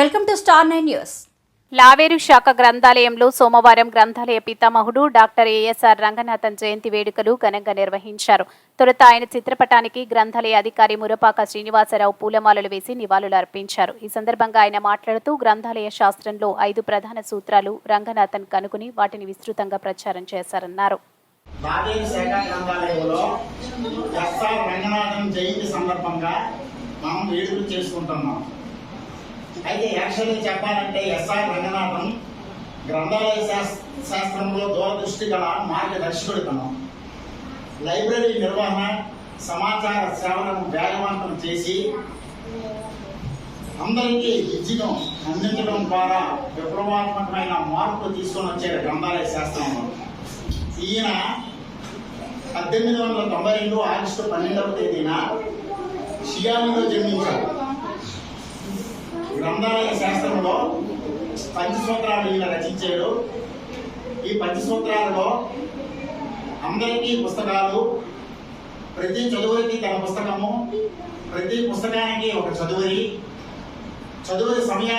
Welcome to star nine news. Laveru శాఖ గ్రంథాలయంలో సోమవారం గ్రంథాలయ పితామహుడు డాక్టర్ ఏఎస్ఆర్ రంగనాథన్ జయంతి వేడుకలు ఘనంగా నిర్వహించారు. తొలుత ఆయన చిత్రపటానికి గ్రంథాలయ అధికారి మురపాక శ్రీనివాసరావు పూలమాలలు వేసి నివాళులు అర్పించారు ఈ సందర్భంగా ఆయన మాట్లాడుతూ గ్రంథాలయ శాస్త్రంలో ఐదు ప్రధాన సూత్రాలు రంగనాథన్ కనుగొని వాటిని విస్తృతంగా ప్రచారం చేశారన్నారు. దావేరి శాఖ గ్రంథాలయంలో ఎస్ఆర్ రంగనాథన్ జయంతి సందర్భంగా మనం వేడుకలు చేసుకుంటున్నాం. అయితే యాక్చువల్లీ చెప్పాలంటే ఎస్ఆర్ రంగనాథం గ్రంథాలయ శాస్త్రంలో దూరదృష్టి గల మార్గదర్శకుడు తను లైబ్రరీ నిర్వహణ సమాచార సేవలను వేగవంతం చేసి అందరికీ విద్యను అందించడం ద్వారా విప్లవాత్మకమైన మార్పు తీసుకొని వచ్చారు గ్రంథాలయ శాస్త్రంలో. ఈయన పద్దెనిమిది వందల తొంభై రెండు ఆగస్టు పన్నెండవ తేదీన షియామిలో జన్మించారు గ్రంథాలయ శాస్త్రంలో పంచసూత్రాలు ఈయన రచించాడు. ఈ పంచసూత్రాలలో అందరికీ పుస్తకాలు ప్రతి చదువుకి తన పుస్తకము ప్రతి పుస్తకానికి ఒక చదువరి చదువు సమయాన్ని